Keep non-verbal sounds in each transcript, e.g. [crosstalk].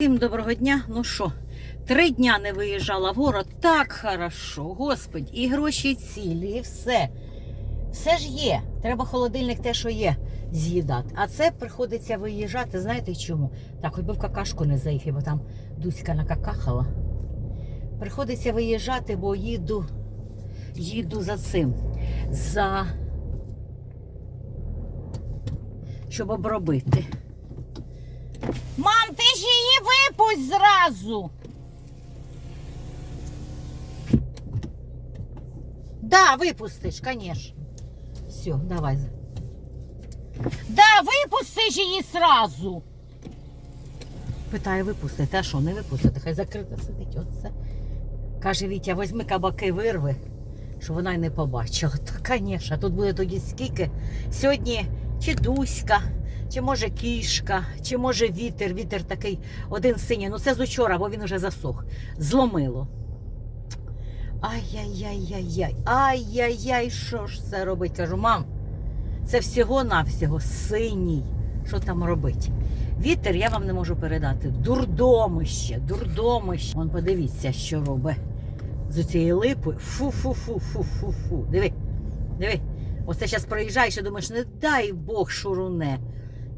Всім доброго дня. Ну що, три дня не виїжджала в город. Так хорошо, господь, і гроші цілі, і все. Все ж є. Треба холодильник те, що є, з'їдати. А це приходиться виїжджати. Знаєте чому? Так, хоч би в какашку не заїхав, бо там Дуська накакахала. Приходиться виїжджати, бо їду, їду за цим. За щоб обробити. Мам, ти її зразу. Да, випустиш, конечно. Все, давай. Да, випустиш її сразу. Питає випустити, а що, не випустити? Хай закрита сидить. Оце. Каже Вітя, візьми кабаки вирви, щоб вона й не побачила. Та, звісно, тут буде тоді скільки. Сьогодні чи Дуська, чи може кішка, чи може вітер. Вітер такий один синій. Ну це з учора, бо він вже засох. Зломило. Ай-яй-яй-яй-яй. Ай-яй-яй, що ж це робить? Кажу, мам, це всього-навсього синій. Що там робить? Вітер я вам не можу передати. Дурдомище, дурдомище. Вон подивіться, що робить з цієї липи. Фу-фу-фу-фу-фу-фу. Диви, диви. Оце зараз проїжджаєш і думаєш, не дай Бог шуруне.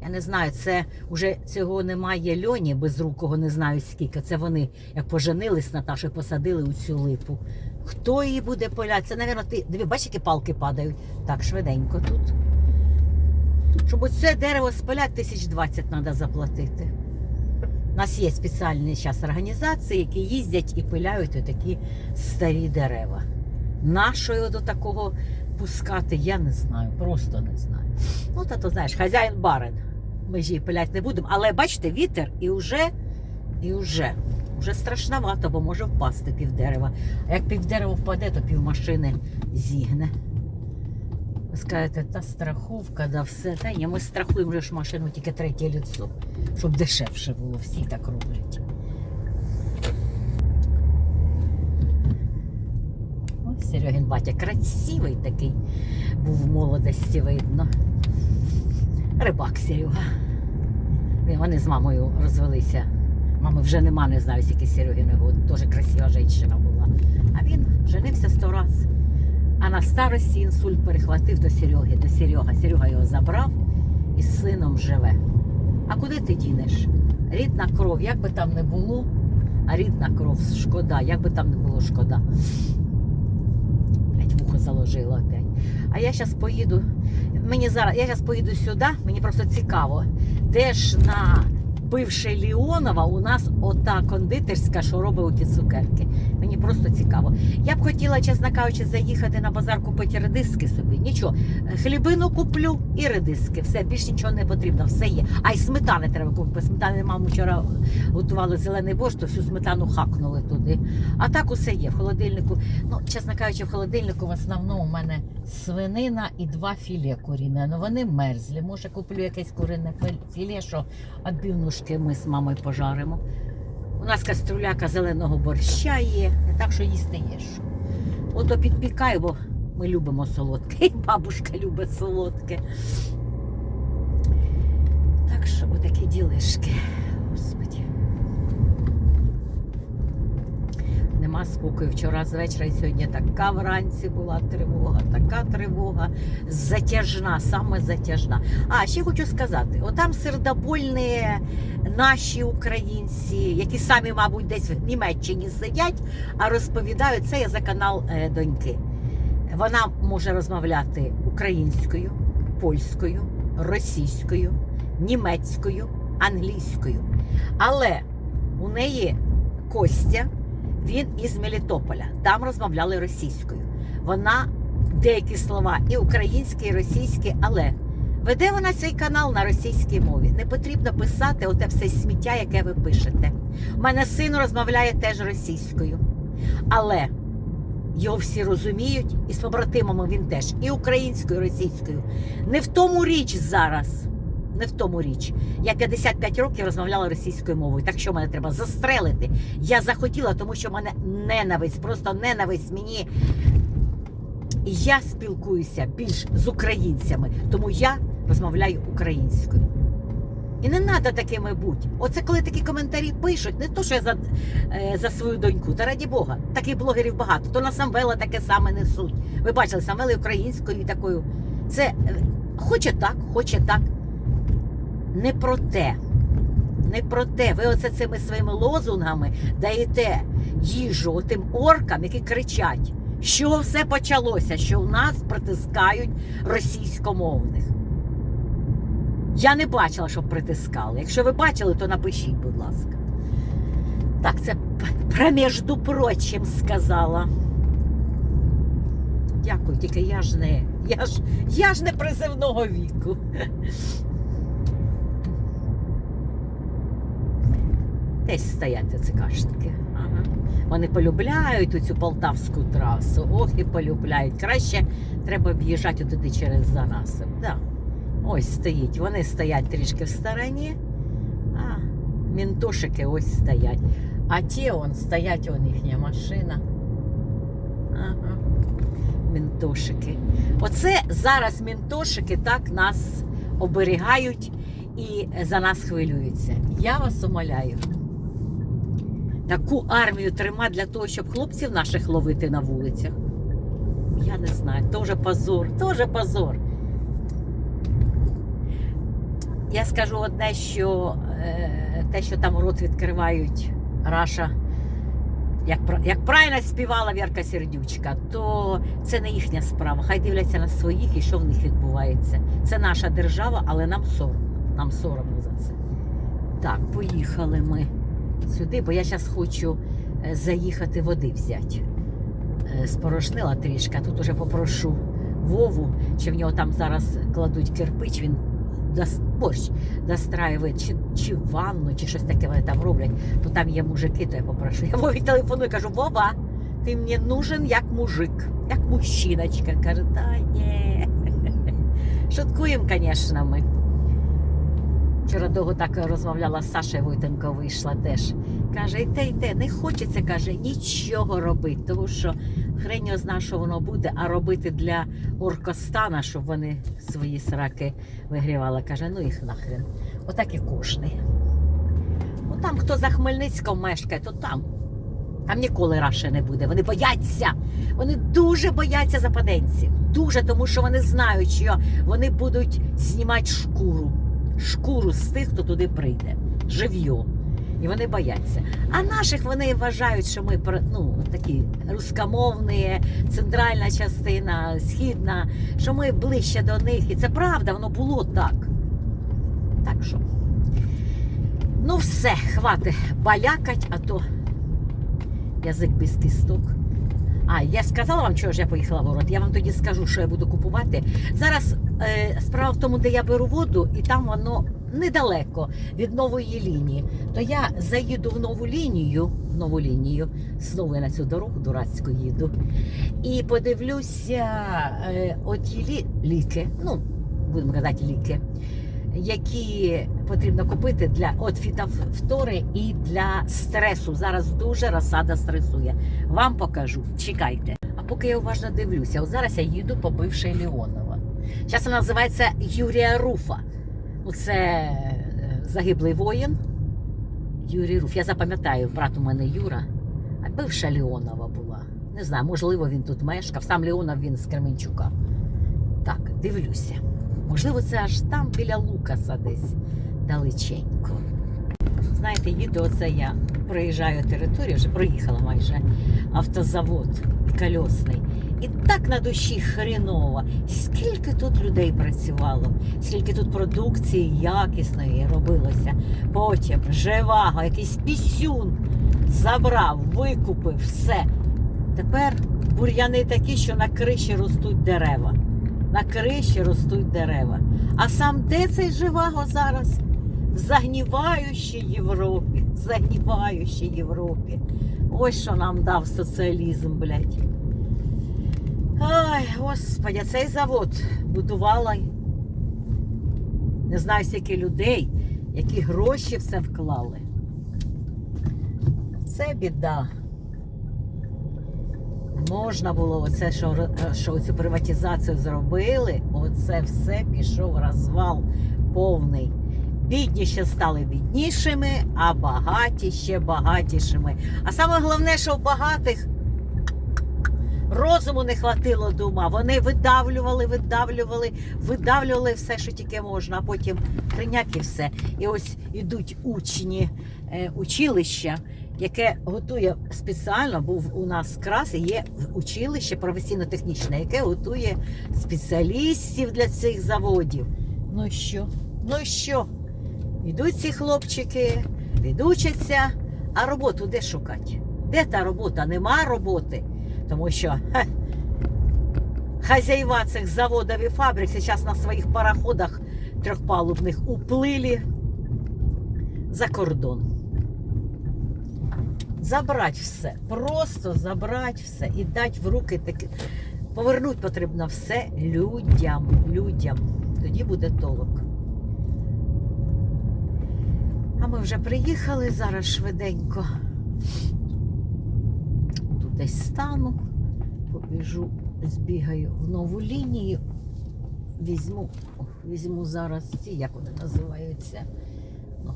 Я не знаю, це вже цього немає льоні безрукого, не знаю скільки. Це вони як поженились Наташі, посадили у цю липу. Хто її буде поляти? Це, мабуть, ти. Диви, бачиш, які палки падають. Так, швиденько тут. Щоб оце дерево спиляти, тисяч двадцять треба заплатити. У нас є спеціальні зараз організації, які їздять і пиляють такі старі дерева. Нашою до такого пускати, я не знаю, просто не знаю. Ну, та то знаєш, хазяїн барин. Ми ж її пилять не будемо. Але бачите, вітер і вже, і вже, вже страшновато, бо може впасти пів дерева. А як пів дерева впаде, то пів машини зігне. Ви скажете, та страховка, да все. Та ні, ми страхуємо ж машину тільки третє ліцо, щоб дешевше було. Всі так роблять. Ось Серегін батя красивий такий був в молодості, видно. Рибак Серега. Він- Вони з мамою розвелися. Мами вже нема, не знаю, скільки Серегіни год. Дуже красива жінка була. А він женився сто раз. А на старості інсульт перехватив до Сереги, до Серега. Серега його забрав і з сином живе. А куди ти дінеш? Рідна кров, як би там не було, а рідна кров шкода, як би там не було шкода. Блять, вухо заложило опять. А я зараз поїду. Мені зараз, я зараз поїду сюди, мені просто цікаво, де ж на бивше Ліонова у нас ота кондитерська, що робить оті цукерки. Мені просто цікаво. Я б хотіла, чесно кажучи, заїхати на базар купити редиски собі. Нічого. Хлібину куплю і редиски. Все, більш нічого не потрібно, все є. А й сметани треба купити. Сметани маму вчора готували зелений борщ, то всю сметану хакнули туди. А так усе є в холодильнику. Ну, чесно кажучи, в холодильнику в основному у мене свинина і два філе куріне. Ну вони мерзлі. Може, куплю якесь курине філе, що відбивнушки ми з мамою пожаримо. У нас каструляка зеленого борща є, так що їсти є що. Ото підпікаю, бо ми любимо солодке. І бабушка любить солодке. Так що отакі ділишки. Нема спокою. Вчора з вечора і сьогодні така вранці була тривога, така тривога. Затяжна, саме затяжна. А ще хочу сказати: отам сердобольні наші українці, які самі, мабуть, десь в Німеччині сидять, а розповідають це я за канал е, доньки. Вона може розмовляти українською, польською, російською, німецькою, англійською. Але у неї Костя, він із Мелітополя. Там розмовляли російською. Вона деякі слова і українські, і російські, але веде вона свій канал на російській мові. Не потрібно писати оте все сміття, яке ви пишете. У мене син розмовляє теж російською. Але його всі розуміють, і з побратимами він теж і українською, і російською. Не в тому річ зараз. Не в тому річ. Я 55 років розмовляла російською мовою, так що мене треба застрелити. Я захотіла, тому що в мене ненависть, просто ненависть мені. І я спілкуюся більш з українцями, тому я розмовляю українською. І не треба такими бути. Оце коли такі коментарі пишуть, не то, що я за, е, за свою доньку, та раді Бога, таких блогерів багато. То на Самвела таке саме несуть. Ви бачили, Самвели українською такою. Це е, хоче так, хоче так. Не про те. Не про те. Ви оце цими своїми лозунгами даєте їжу тим оркам, які кричать, що все почалося, що в нас притискають російськомовних. Я не бачила, щоб притискали. Якщо ви бачили, то напишіть, будь ласка. Так, це про між прочим сказала. Дякую, тільки я ж не. Я ж, я ж не призивного віку. Десь стоять цикашники. Ага. Вони полюбляють цю полтавську трасу. Ох, і полюбляють. Краще треба об'їжджати туди через Занасип. Да. Ось стоїть. Вони стоять трішки в стороні, а мінтошики ось стоять. А ті он стоять, он їхня машина. Ага. Мінтошики. Оце зараз мінтошики так нас оберігають і за нас хвилюються. Я вас умоляю. Таку армію трима для того, щоб хлопців наших ловити на вулицях. Я не знаю, теж позор, теж позор. Я скажу одне, що е, те, що там рот відкривають Раша, як, як правильно співала Вірка Сердючка, то це не їхня справа. Хай дивляться на своїх і що в них відбувається. Це наша держава, але нам соромно. Нам соромно за це. Так, поїхали ми сюди, бо я зараз хочу е, заїхати води взяти. Е, Спорошнила трішки, а тут уже попрошу Вову, чи в нього там зараз кладуть кирпич, він дос- борщ достраює, чи, чи ванну, чи щось таке вони там роблять, то там є мужики, то я попрошу. Я Вові телефоную, кажу, Вова, ти мені нужен як мужик, як мужчиночка. Каже, та ні. [laughs] Шуткуємо, звісно, ми. Вчора довго так розмовляла з Сашею Войтенко, вийшла теж. Каже, йте, йте, не хочеться, каже, нічого робити, тому що хрень його зна, що воно буде, а робити для Оркостана, щоб вони свої сраки вигрівали. Каже, ну їх нахрен. Отак і кожний. Ну там, хто за Хмельницьком мешкає, то там. Там ніколи раше не буде. Вони бояться. Вони дуже бояться западенців. Дуже, тому що вони знають, що вони будуть знімати шкуру. Шкуру з тих, хто туди прийде. Живьо. І вони бояться. А наших вони вважають, що ми ну, такі рускомовні, центральна частина, східна, що ми ближче до них. І це правда, воно було так. Так що. Ну, все, хватить балякать, а то язик без кісток. А, я сказала вам, чого ж я поїхала в город. Я вам тоді скажу, що я буду купувати. Зараз справа в тому, де я беру воду, і там воно недалеко від нової лінії. То я заїду в нову лінію, в нову лінію, знову я на цю дорогу дурацьку їду. І подивлюся е, оті лі, ліки, ну, будемо казати, ліки, які потрібно купити для от фітофтори і для стресу. Зараз дуже розсада стресує. Вам покажу. Чекайте. А поки я уважно дивлюся, от зараз я їду по бившій Леонова. Зараз вона називається Юрія Руфа. Це е, загиблий воїн. Юрій Руф. Я запам'ятаю, брат у мене Юра. А бивша Леонова була. Не знаю, можливо, він тут мешкав. Сам Леонов він з Кременчука. Так, дивлюся. Можливо, це аж там біля Лукаса десь далеченько. Знаєте, їду оце я проїжджаю територію, вже проїхала майже автозавод кольосний. І так на душі хреново. Скільки тут людей працювало, скільки тут продукції якісної робилося. Потім живаго, якийсь пісюн забрав, викупив все. Тепер бур'яни такі, що на криші ростуть дерева. На криші ростуть дерева. А сам де цей живаго зараз? В загніваючій Європі. В загніваючій Європі. Ось що нам дав соціалізм, блядь. Ай, господи, цей завод будувала не знаю скільки людей, які гроші в це вклали. Це біда. Можна було оце, що, що цю приватизацію зробили, оце все пішов розвал повний. Бідні ще стали біднішими, а багаті ще багатішими. А саме головне, що в багатих розуму не хватило до ума. Вони видавлювали, видавлювали, видавлювали все, що тільки можна, а потім прийняк і все. І ось ідуть учні е, училища, яке готує спеціально, був у нас крас, є училище професійно-технічне, яке готує спеціалістів для цих заводів. Ну що? Ну що? Йдуть ці хлопчики, відучаться, а роботу де шукати? Де та робота? Нема роботи. Тому що хе, хазяїва цих заводів і фабрик зараз на своїх пароходах трьохпалубних уплили за кордон. Забрать все, просто забрать все і дати в руки такі. Повернути потрібно все людям. людям. Тоді буде толок. А ми вже приїхали зараз швиденько. Десь стану, побіжу, збігаю в нову лінію. Візьму, візьму зараз ці, як вони називаються, ну,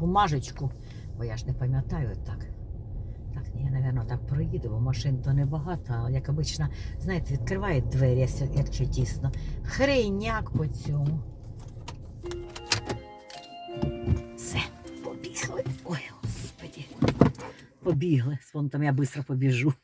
бумажечку, бо я ж не пам'ятаю так. Так, я, напевно, так проїду, бо машин то небагато, а як обично, знаєте, відкривають двері, якщо тісно. Хрейняк по цьому. Побігли. Вон там я швидко побіжу.